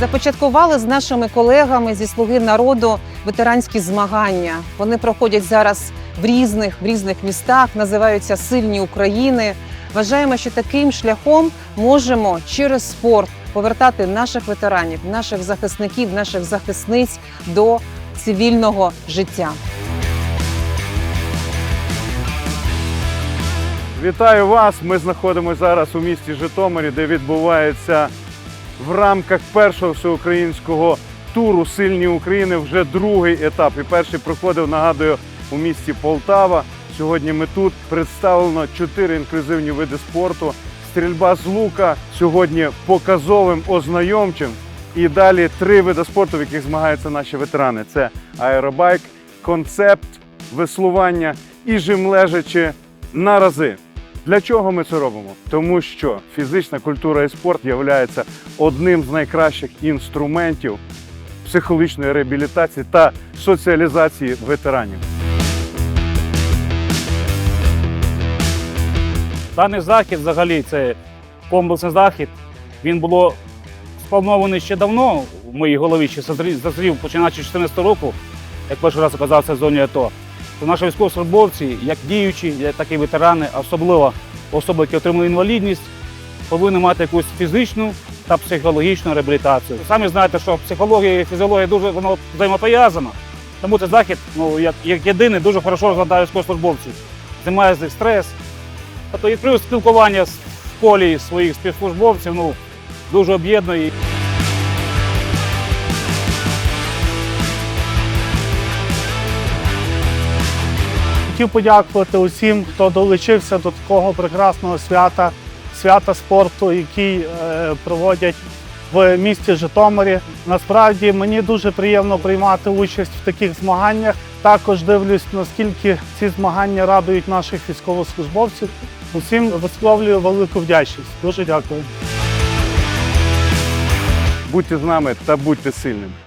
Започаткували з нашими колегами зі Слуги народу ветеранські змагання. Вони проходять зараз в різних в різних містах, називаються Сильні України. Вважаємо, що таким шляхом можемо через спорт повертати наших ветеранів, наших захисників, наших захисниць до цивільного життя. Вітаю вас! Ми знаходимося зараз у місті Житомирі, де відбувається в рамках першого всеукраїнського туру Сильні України вже другий етап. І перший проходив, нагадую, у місті Полтава. Сьогодні ми тут представлено чотири інклюзивні види спорту. Стрільба з лука сьогодні показовим ознайомчим. І далі три види спорту, в яких змагаються наші ветерани: це аеробайк, концепт, веслування і жим лежачи на рази. Для чого ми це робимо? Тому що фізична культура і спорт є одним з найкращих інструментів психологічної реабілітації та соціалізації ветеранів. Даний захід взагалі це комплексний захід. Він було спланований ще давно в моїй голові, ще зазрів, починаючи з 2014 року, як перший раз оказався в зоні АТО. То наші військовослужбовці, як діючі, так і ветерани, особливо особи, які отримали інвалідність, повинні мати якусь фізичну та психологічну реабілітацію. Самі знаєте, що психологія і фізіологія дуже воно взаємопов'язано. Тому цей захід, ну як, як єдиний, дуже хорошо розглядає військовослужбовців. Знімає з них стрес, Тобто і плюс спілкування в колі своїх співслужбовців ну, дуже об'єднує. Хотів подякувати усім, хто долучився до такого прекрасного свята, свята спорту, який е, проводять в місті Житомирі. Насправді мені дуже приємно приймати участь в таких змаганнях. Також дивлюсь, наскільки ці змагання радують наших військовослужбовців. Усім висловлюю велику вдячність. Дуже дякую. Будьте з нами та будьте сильними.